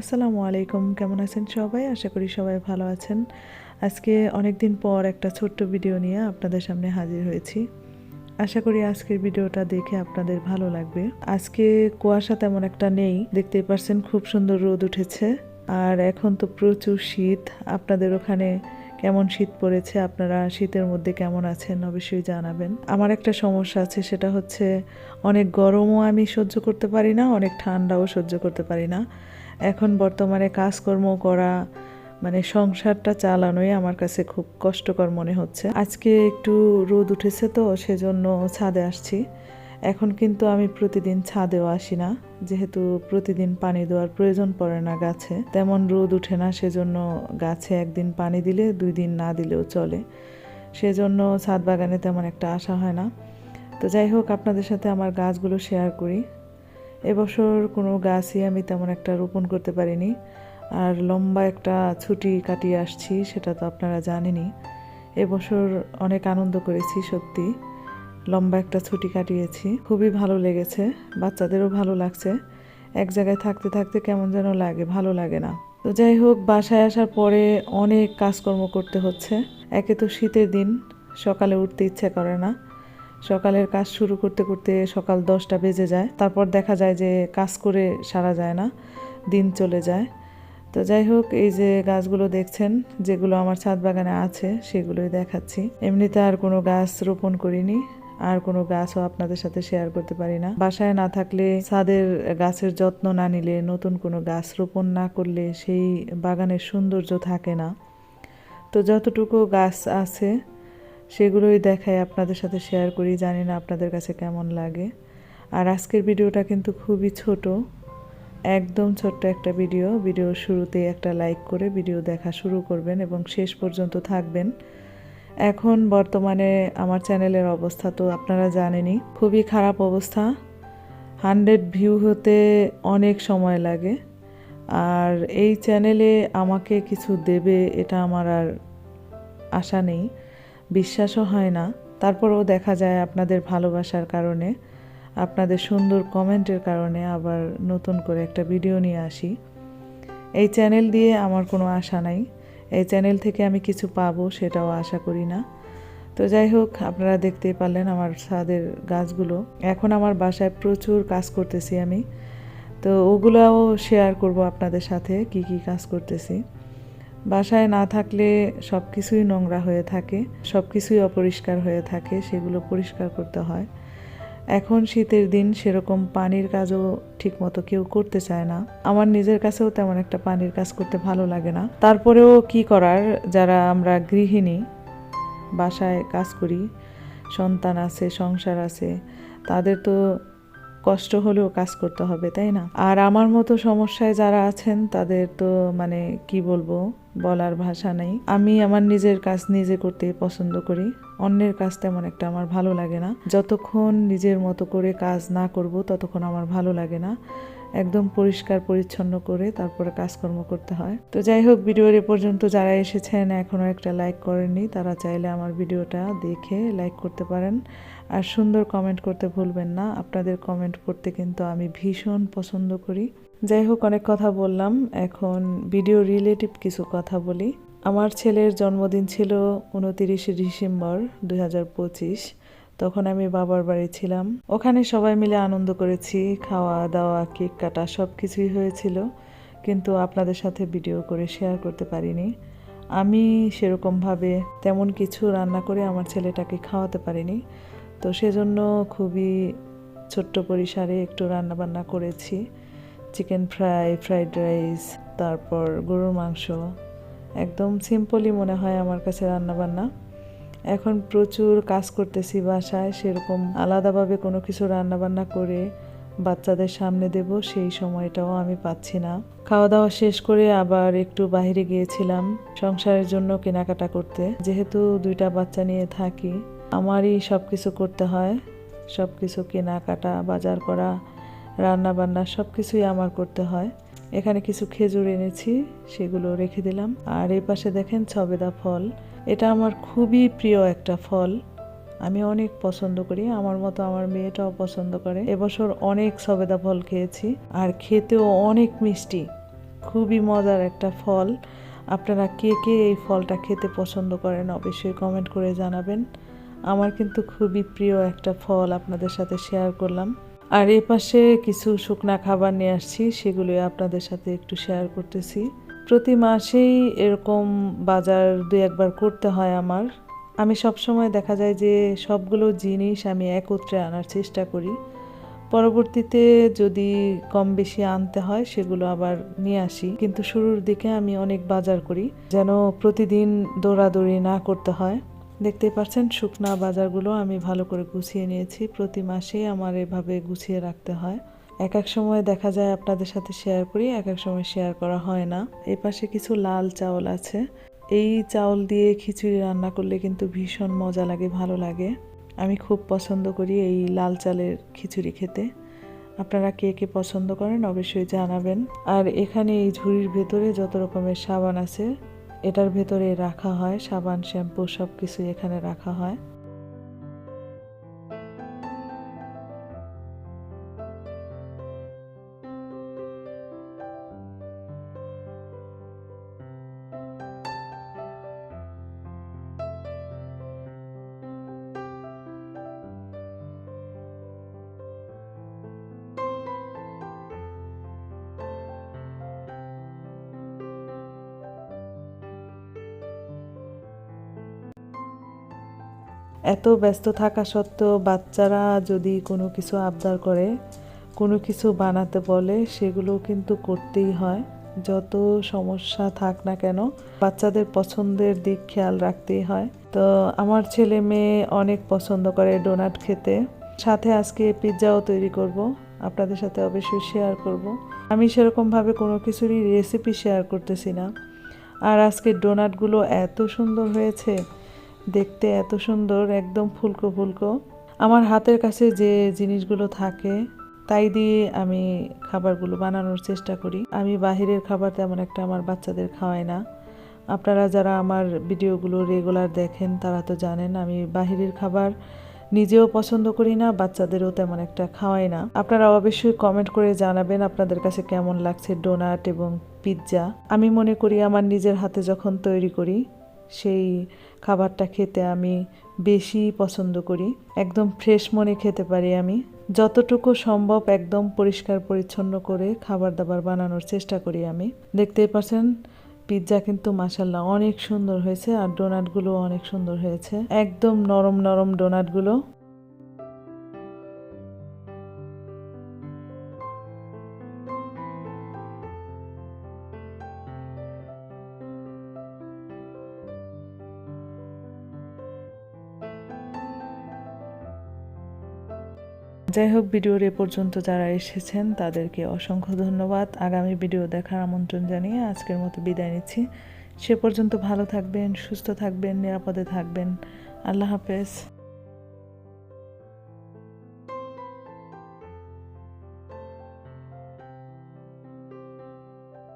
আসসালামু আলাইকুম, কেমন আছেন সবাই? আশা করি সবাই ভালো আছেন। আজকে অনেক দিন পর একটা ছোট্ট ভিডিও নিয়ে আপনাদের সামনে হাজির হয়েছি। আশা করি আজকের ভিডিওটা দেখে আপনাদের ভালো লাগবে। আজকে কুয়াশা তেমন একটা নেই, দেখতেই পারছেন খুব সুন্দর রোদ উঠেছে। আর এখন তো প্রচুর শীত। আপনাদের ওখানে কেমন শীত পড়েছে? আপনারা শীতের মধ্যে কেমন আছেন? অবশ্যই জানাবেন। আমার একটা সমস্যা আছে, সেটা হচ্ছে অনেক গরমও আমি সহ্য করতে পারি না, অনেক ঠান্ডাও সহ্য করতে পারি না। এখন বর্তমানে কাজকর্ম করা মানে সংসারটা চালানোই আমার কাছে খুব কষ্টকর মনে হচ্ছে। আজকে একটু রোদ উঠেছে তো, সেজন্য ছাদে আসছি। এখন কিন্তু আমি প্রতিদিন ছাদেও আসি না, যেহেতু প্রতিদিন পানি দেওয়ার প্রয়োজন পড়ে না গাছে। তেমন রোদ উঠে না, সেজন্য গাছে একদিন পানি দিলে, দুই দিন না দিলেও চলে। সেজন্য ছাদ বাগানে তেমন একটা আশা হয় না। তো যাই হোক, আপনাদের সাথে আমার গাছগুলো শেয়ার করি। এবছর কোনো গাছই আমি তেমন একটা রোপণ করতে পারিনি। আর লম্বা একটা ছুটি কাটিয়ে আসছি, সেটা তো আপনারা জানেনই। এবছর অনেক আনন্দ করেছি, সত্যি। লম্বা একটা ছুটি কাটিয়েছি। খুবই ভালো লেগেছে, বাচ্চাদেরও ভালো লাগছে। এক জায়গায় থাকতে থাকতে কেমন যেন লাগে, ভালো লাগে না। তো যাই হোক, বাসায় আসার পরে অনেক কাজকর্ম করতে হচ্ছে। একে তো শীতের দিন, সকালে উঠতে ইচ্ছা করে না। সকালের কাজ শুরু করতে করতে সকাল দশটা বেজে যায়। তারপর দেখা যায় যে কাজ করে সারা যায় না, দিন চলে যায়। তো যাই হোক, এই যে গাছগুলো দেখছেন, যেগুলো আমার ছাদ বাগানে আছে, সেগুলোই দেখাচ্ছি। এমনিতে আর কোনো গাছ রোপণ করিনি, আর কোনো গাছও আপনাদের সাথে শেয়ার করতে পারি না। বাসায় না থাকলে ছাদের গাছের যত্ন না নিলে, নতুন কোনো গাছ রোপণ না করলে সেই বাগানের সৌন্দর্য থাকে না। তো যতটুকু গাছ আছে সেগুলোই দেখাই আপনাদের সাথে শেয়ার করি, জানি না আপনাদের কাছে কেমন লাগে। আর আজকের ভিডিওটা কিন্তু খুবই ছোট, একদম ছোট্ট একটা ভিডিও। ভিডিওর শুরুতে একটা লাইক করে ভিডিও দেখা শুরু করবেন এবং শেষ পর্যন্ত থাকবেন। এখন বর্তমানে আমার চ্যানেলের অবস্থা তো আপনারা জানেনই, খুবই খারাপ অবস্থা। হান্ড্রেড ভিউ হতে অনেক সময় লাগে। আর এই চ্যানেলে আমাকে কিছু দেবে, এটা আমার আর আশা নেই। বিশ্বাসও হয় না। তারপরেও দেখা যায় আপনাদের ভালোবাসার কারণে, আপনাদের সুন্দর কমেন্টের কারণে আবার নতুন করে একটা ভিডিও নিয়ে আসি। এই চ্যানেল দিয়ে আমার কোনো আশা নাই। এই চ্যানেল থেকে আমি কিছু পাবো সেটাও আশা করি না। তো যাই হোক, আপনারা দেখতেই পারলেন আমার ছাদের গাছগুলো। এখন আমার বাসায় প্রচুর কাজ করতেছি আমি। তো ওগুলাও শেয়ার করব আপনাদের সাথে, কি কি কাজ করতেছি। বাসায় না থাকলে সব কিছুই নোংরা হয়ে থাকে সব কিছুই অপরিষ্কার হয়ে থাকে, সেগুলো পরিষ্কার করতে হয়। এখন শীতের দিন, সেরকম পানির কাজও ঠিকমতো কেউ করতে চায় না। আমার নিজের কাছেও তেমন একটা পানির কাজ করতে ভালো লাগে না। তারপরেও কি করার? যারা আমরা গৃহিণী, বাসায় কাজ করি, সন্তান আছে, সংসার আছে, তাদের তো কষ্ট হলেও কাজ করতে হবে, তাই না? আর আমার মতো সমস্যায় যারা আছেন, তাদের তো মানে কি বলব, বলার ভাষা নেই। আমি আমার নিজের কাজ নিজে করতে পছন্দ করি, অন্যের কাজ তেমন একটা আমার ভালো লাগে না। যতক্ষণ নিজের মতো করে কাজ না করব, ততক্ষণ আমার ভালো লাগে না। একদম পরিষ্কার, পরিচ্ছন্ন করে তারপরে কাজকর্ম করতে হয়। তো যাই হোক, ভিডিওর এ পর্যন্ত যারা এসেছেন এখনও একটা লাইক করেননি, তারা চাইলে আমার ভিডিওটা দেখে লাইক করতে পারেন। আর সুন্দর কমেন্ট করতে ভুলবেন না, আপনাদের কমেন্ট করতে কিন্তু আমি ভীষণ পছন্দ করি। যাই হোক, অনেক কথা বললাম, এখন ভিডিও রিলেটিভ কিছু কথা বলি। আমার ছেলের জন্মদিন ছিল উনতিরিশে ডিসেম্বর দু দুই তখন আমি বাবার বাড়ি ছিলাম। ওখানে সবাই মিলে আনন্দ করেছি, খাওয়া, দাওয়া, কেক কাটা সব কিছুই হয়েছিল। কিন্তু আপনাদের সাথে ভিডিও করে শেয়ার করতে পারিনি। আমি সেরকমভাবে তেমন কিছু রান্না করে আমার ছেলেটাকে খাওয়াতে পারিনি। তো সেজন্য খুবই ছোট্ট পরিসরে একটু রান্না বান্না করেছি। চিকেন ফ্রাই, ফ্রাইড রাইস, তারপর গরুর মাংস। একদম সিম্পলই মনে হয় আমার কাছে রান্না বান্না এখন প্রচুর কাজ করতেছি বাসায়, সেরকম আলাদাভাবে কোনো কিছু রান্না বান্না করে বাচ্চাদের সামনে দেব, সেই সময়টাও আমি পাচ্ছি না। খাওয়া দাওয়া শেষ করে আবার একটু বাইরে গিয়েছিলাম সংসারের জন্য কেনাকাটা করতে। যেহেতু দুইটা বাচ্চা নিয়ে থাকি, আমারই সব কিছু করতে হয়। সব কিছু কেনাকাটা, বাজার করা রান্না বান্না সব কিছুই আমার করতে হয়। এখানে কিছু খেজুর এনেছি, সেগুলো রেখে দিলাম। আর এই পাশে দেখেন ছবেদা ফল। এটা আমার খুবই প্রিয় একটা ফল। আমি অনেক পছন্দ করি। আমার মতো আমার মেয়েটাও পছন্দ করে। এবছর অনেক সবেদা ফল খেয়েছি আর খেতেও অনেক মিষ্টি। খুবই মজার একটা ফল। আপনারা কে কে এই ফলটা খেতে পছন্দ করেন অবশ্যই কমেন্ট করে জানাবেন। আমার কিন্তু খুবই প্রিয় একটা ফল আপনাদের সাথে শেয়ার করলাম। আর এ পাশে কিছু শুকনা খাবার নিয়ে আসছি, সেগুলো আপনাদের সাথে একটু শেয়ার করতেছি। প্রতি মাসেই এরকম বাজার দুই একবার করতে হয় আমার। আমি সব সময় দেখা যায় যে সবগুলো জিনিস আমি একত্রে আনার চেষ্টা করি। পরবর্তীতে যদি কম বেশি আনতে হয়, সেগুলো আবার নিয়ে আসি। কিন্তু শুরুর দিকে আমি অনেক বাজার করি, যেন প্রতিদিন দৌড়াদৌড়ি না করতে হয়। দেখতেই পাচ্ছেন, শুকনা বাজারগুলো আমি ভালো করে গুছিয়ে নিয়েছি। প্রতি মাসেই আমার এভাবে গুছিয়ে রাখতে হয়। এক এক সময় দেখা যায় আপনাদের সাথে শেয়ার করি, এক এক সময় শেয়ার করা হয় না। এ পাশে কিছু লাল চাউল আছে। এই চাউল দিয়ে খিচুড়ি রান্না করলে কিন্তু ভীষণ মজা লাগে, ভালো লাগে। আমি খুব পছন্দ করি এই লাল চালের খিচুড়ি খেতে। আপনারা কে কে পছন্দ করেন অবশ্যই জানাবেন। আর এখানে এই ঝুড়ির ভেতরে যত রকমের সাবান আছে এটার ভেতরে রাখা হয় সাবান শ্যাম্পু সব কিছু এখানে রাখা হয়। এত ব্যস্ত থাকা সত্ত্বেও বাচ্চারা যদি কোনো কিছু আবদার করে, কোনো কিছু বানাতে বলে, সেগুলো কিন্তু করতেই হয়। যত সমস্যা থাক না কেন, বাচ্চাদের পছন্দের দিক খেয়াল রাখতেই হয়। তো আমার ছেলে মেয়ে অনেক পছন্দ করে ডোনাট খেতে। সাথে আজকে পিৎজাও তৈরি করব। আপনাদের সাথে অবশ্যই শেয়ার করব। আমি সেরকমভাবে কোনো কিছুরই রেসিপি শেয়ার করতেছি না। আর আজকে ডোনাটগুলো এত সুন্দর হয়েছে। দেখতে এত সুন্দর, একদম ফুলকো ফুলকো। আমার হাতের কাছে যে জিনিসগুলো থাকে, তাই দিয়ে আমি খাবারগুলো বানানোর চেষ্টা করি। আমি বাহিরের খাবার তেমন একটা আমার বাচ্চাদের খাওয়াই না। আপনারা যারা আমার ভিডিওগুলো রেগুলার দেখেন, তারা তো জানেন আমি বাহিরের খাবার নিজেও পছন্দ করি না, বাচ্চাদেরও তেমন একটা খাওয়াই না। আপনারা অবশ্যই কমেন্ট করে জানাবেন আপনাদের কাছে কেমন লাগছে ডোনাট এবং পিৎজা আমি মনে করি আমার নিজের হাতে যখন তৈরি করি সেই খাবারটা খেতে আমি বেশি পছন্দ করি। একদম ফ্রেশ মনে খেতে পারি আমি। যতটুকু সম্ভব একদম পরিষ্কার পরিচ্ছন্ন করে খাবার দাবার বানানোর চেষ্টা করি আমি। দেখতেই পাচ্ছেন পিৎজা কিন্তু মাসাল্লাহ অনেক সুন্দর হয়েছে আর ডোনাটগুলো অনেক সুন্দর হয়েছে। একদম নরম নরম ডোনাটগুলো যাই হোক, ভিডিওর এ পর্যন্ত যারা এসেছেন, তাদেরকে অসংখ্য ধন্যবাদ। আগামী ভিডিও দেখার আমন্ত্রণ জানিয়ে আজকের মতো বিদায় নিচ্ছি। সে পর্যন্ত ভালো থাকবেন, সুস্থ থাকবেন, নিরাপদে থাকবেন। আল্লাহ হাফেজ।